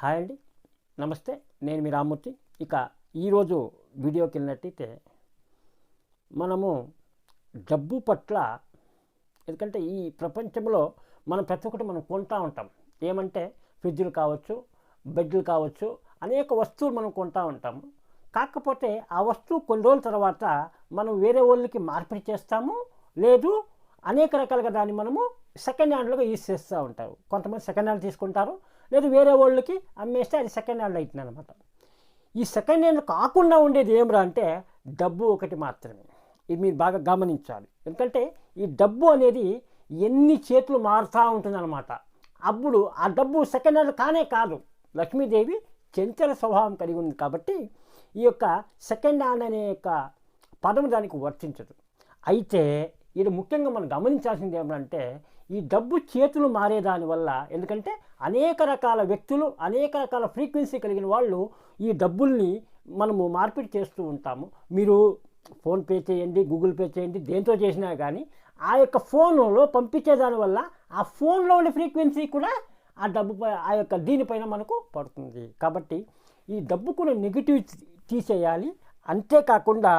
Hi అండి. నమస్తే నేను మీ రామ్మూర్తి. ఇక ఈరోజు వీడియోకి వెళ్ళినట్టయితే మనము డబ్బు పట్ల ఎందుకంటే ఈ ప్రపంచంలో మనం ప్రతి ఒక్కటి మనం కొంటా ఉంటాం. ఏమంటే ఫ్రిడ్జ్లు కావచ్చు బెడ్లు కావచ్చు అనేక వస్తువులు మనం కొంటా ఉంటాము కాకపోతే ఆ వస్తువు కొన్ని రోజుల తర్వాత మనం వేరే వాళ్ళకి మార్పిడి చేస్తాము లేదు అనేక రకాలుగా దాన్ని మనము సెకండ్ హ్యాండ్లుగా యూజ్ చేస్తూ ఉంటారు. కొంతమంది సెకండ్ హ్యాండ్ తీసుకుంటారు లేదు వేరే వాళ్ళకి అమ్మేస్తే అది సెకండ్ హ్యాండ్ అవుతుంది అనమాట ఈ సెకండ్ హ్యాండ్ కాకుండా ఉండేది ఏమిరా అంటే డబ్బు ఒకటి మాత్రమే. ఇది మీరు బాగా గమనించాలి. ఎందుకంటే ఈ డబ్బు అనేది ఎన్ని చేతులు మారుతూ ఉంటుందన్నమాట. అప్పుడు ఆ డబ్బు సెకండ్ హ్యాండ్ కానే కాదు. లక్ష్మీదేవి చంచల స్వభావం కలిగి ఉంది కాబట్టి ఈ యొక్క సెకండ్ హ్యాండ్ అనే యొక్క పదం దానికి వర్తించదు. అయితే ఇది ముఖ్యంగా మనం గమనించాల్సింది ఏమంటే ఈ డబ్బు చేతులు మారేదాని వల్ల ఎందుకంటే అనేక రకాల వ్యక్తులు అనేక రకాల ఫ్రీక్వెన్సీ కలిగిన వాళ్ళు ఈ డబ్బుల్ని మనము మార్పిడి చేస్తూ ఉంటాము. మీరు ఫోన్పే చేయండి గూగుల్ పే చేయండి దేంతో చేసినా కానీ ఆ యొక్క ఫోన్లో పంపించేదాని వల్ల ఆ ఫోన్లో ఉండే ఫ్రీక్వెన్సీ కూడా ఆ డబ్బు ఆ యొక్క దీనిపైన మనకు పడుతుంది. కాబట్టి ఈ డబ్బు కూడా నెగిటివ్ తీసేయాలి. అంతేకాకుండా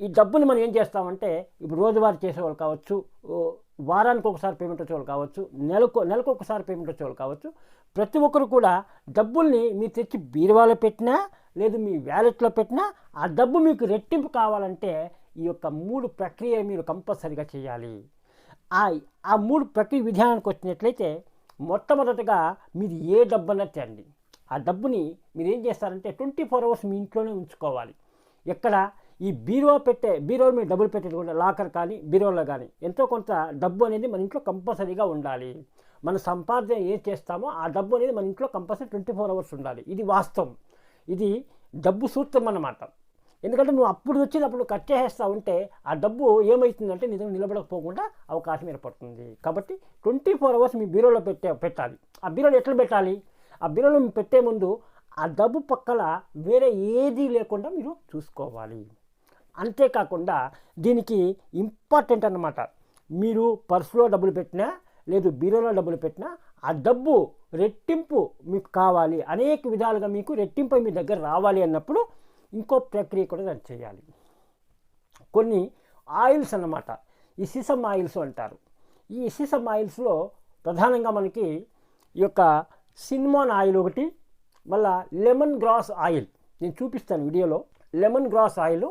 ఈ డబ్బుని మనం ఏం చేస్తామంటే ఇప్పుడు రోజువారీ చేసేవాళ్ళు కావచ్చు వారానికి ఒకసారి పేమెంట్ వచ్చేవాళ్ళు కావచ్చు నెలకు నెలకు ఒకసారి పేమెంట్ వచ్చేవాళ్ళు కావచ్చు ప్రతి ఒక్కరు కూడా డబ్బుల్ని మీరు తెచ్చి బీరువాలో పెట్టినా లేదు మీ వ్యాలెట్లో పెట్టినా ఆ డబ్బు మీకు రెట్టింపు కావాలంటే ఈ యొక్క మూడు ప్రక్రియ మీరు కంపల్సరిగా చేయాలి. ఆ ఆ మూడు ప్రక్రియ విధానానికి వచ్చినట్లయితే మొట్టమొదటగా మీరు ఏ డబ్బు అన్నా తేండి ఆ డబ్బుని మీరు ఏం చేస్తారంటే ట్వంటీ ఫోర్ అవర్స్ మీ ఇంట్లోనే ఉంచుకోవాలి. ఎక్కడ ఈ బీరువా పెట్టే బీరో మీరు డబ్బులు పెట్టేది కూడా లాకర్ కానీ బీరోలో కానీ ఎంతో కొంత డబ్బు అనేది మన ఇంట్లో కంపల్సరీగా ఉండాలి. మన సంపాదన ఏం చేస్తామో ఆ డబ్బు అనేది మన ఇంట్లో కంపల్సరీ ట్వంటీ ఫోర్ అవర్స్ ఉండాలి. ఇది వాస్తవం. ఇది డబ్బు సూత్రం అన్నమాట. ఎందుకంటే నువ్వు అప్పుడు వచ్చినప్పుడు కట్ చేసేస్తా ఉంటే ఆ డబ్బు ఏమవుతుందంటే నిజంగా నిలబడకపోకుండా అవకాశం ఏర్పడుతుంది. కాబట్టి ట్వంటీ ఫోర్ అవర్స్ మీ బీరోలో పెట్టే పెట్టాలి. ఆ బీరోలో ఎట్లా పెట్టాలి? ఆ బీరోలో పెట్టే ముందు ఆ డబ్బు పక్కల వేరే ఏదీ లేకుండా మీరు చూసుకోవాలి. అంతేకాకుండా దీనికి ఇంపార్టెంట్ అన్నమాట. మీరు పర్సులో డబ్బులు పెట్టినా లేదు బీరోలో డబ్బులు పెట్టినా ఆ డబ్బు రెట్టింపు మీకు కావాలి. అనేక విధాలుగా మీకు రెట్టింపు మీ దగ్గర రావాలి అన్నప్పుడు ఇంకో ప్రక్రియ కూడా దాన్ని చేయాలి. కొన్ని ఆయిల్స్ అన్నమాట. ఈ సీసమ్ ఆయిల్స్ అంటారు. ఈ సీసమ్ ఆయిల్స్లో ప్రధానంగా మనకి ఈ యొక్క సినిమాన్ ఆయిల్ ఒకటి మళ్ళా లెమన్ గ్రాస్ ఆయిల్. నేను చూపిస్తాను వీడియోలో. Lemon grass oil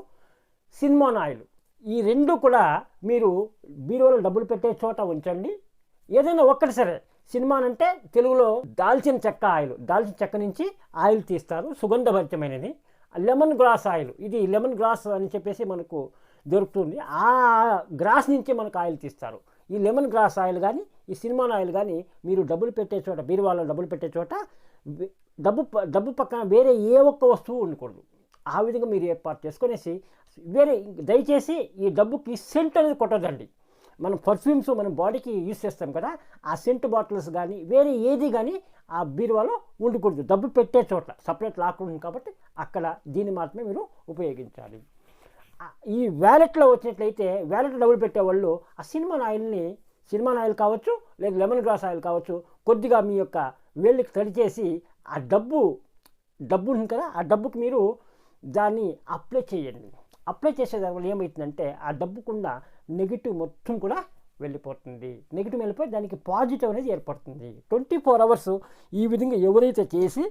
cinnamon oil ఈ రెండు కూడా మీరు బీరువాలో డబ్బులు పెట్టే చోట ఉంచండి. ఏదైనా ఒక్కటి సరే సినిమాన్ అంటే తెలుగులో దాల్చిన చెక్క ఆయిల్ దాల్చిన చెక్క నుంచి ఆయిల్ తీస్తారు సుగంధభరితమైనది. లెమన్ గ్రాస్ ఆయిల్ ఇది లెమన్ గ్రాస్ అని చెప్పేసి మనకు దొరుకుతుంది. ఆ గ్రాస్ నుంచి మనకు ఆయిల్ తీస్తారు. ఈ లెమన్ గ్రాస్ ఆయిల్ కానీ ఈ సినిమాన్ ఆయిల్ కానీ మీరు డబ్బులు పెట్టే చోట బీరువాలో డబ్బులు పెట్టే చోట డబ్బు ప- డబ్బు పక్కన వేరే ఏ ఒక్క వస్తువు ఉండకూడదు. ఆ విధంగా మీరు ఏర్పాటు చేసుకునేసి వేరే దయచేసి ఈ డబ్బుకి సెంట్ అనేది కొట్టదండి మనం పర్ఫ్యూమ్స్ మన బాడీకి యూస్ చేస్తాం కదా ఆ సెంట్ బాటిల్స్ కానీ వేరే ఏది కానీ ఆ బీరువాలో ఉండకూడదు. డబ్బు పెట్టే చోట సపరేట్ లాక్ ఉంది కాబట్టి అక్కడ దీన్ని మాత్రమే మీరు ఉపయోగించాలి. ఈ వ్యాలెట్లో వచ్చినట్లయితే వ్యాలెట్ డబ్బులు పెట్టేవాళ్ళు ఆ సినిమా ఆయిల్ని సినిమా ఆయిల్ కావచ్చు లేదా లెమన్ గ్రాస్ ఆయిల్ కావచ్చు కొద్దిగా మీ యొక్క వేళ్ళకి తడి చేసి ఆ డబ్బు డబ్బు ఉంది కదా ఆ డబ్బుకి మీరు దాన్ని అప్లై చేయండి. అప్లై చేసేదాని వల్ల ఏమవుతుందంటే ఆ డబ్బుకున్న నెగిటివ్ మొత్తం కూడా వెళ్ళిపోతుంది. నెగిటివ్ వెళ్ళిపోయి దానికి పాజిటివ్ అనేది ఏర్పడుతుంది. ట్వంటీ ఫోర్ అవర్స్ ఈ విధంగా ఎవరైతే చేసి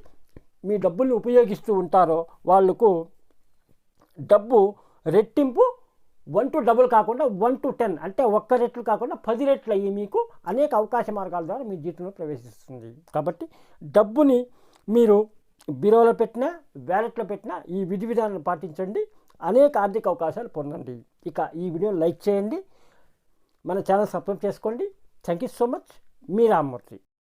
మీ డబ్బుల్ని ఉపయోగిస్తూ ఉంటారో వాళ్ళకు డబ్బు రెట్టింపు వన్ టు డబుల్ కాకుండా వన్ టు టెన్ అంటే ఒక్క రెట్లు కాకుండా పది రెట్లు అయ్యి మీకు అనేక అవకాశ మార్గాల ద్వారా మీ జీవితంలో ప్రవేశిస్తుంది. కాబట్టి డబ్బుని మీరు బీరోలో పెట్టినా వ్యాలెట్లో పెట్టినా ఈ విధి విధానాలను పాటించండి. అనేక ఆర్థిక అవకాశాలు పొందండి. ఇక ఈ వీడియోని లైక్ చేయండి. మన ఛానల్ సబ్స్క్రైబ్ చేసుకోండి. Thank you so much. Me Rammurthy.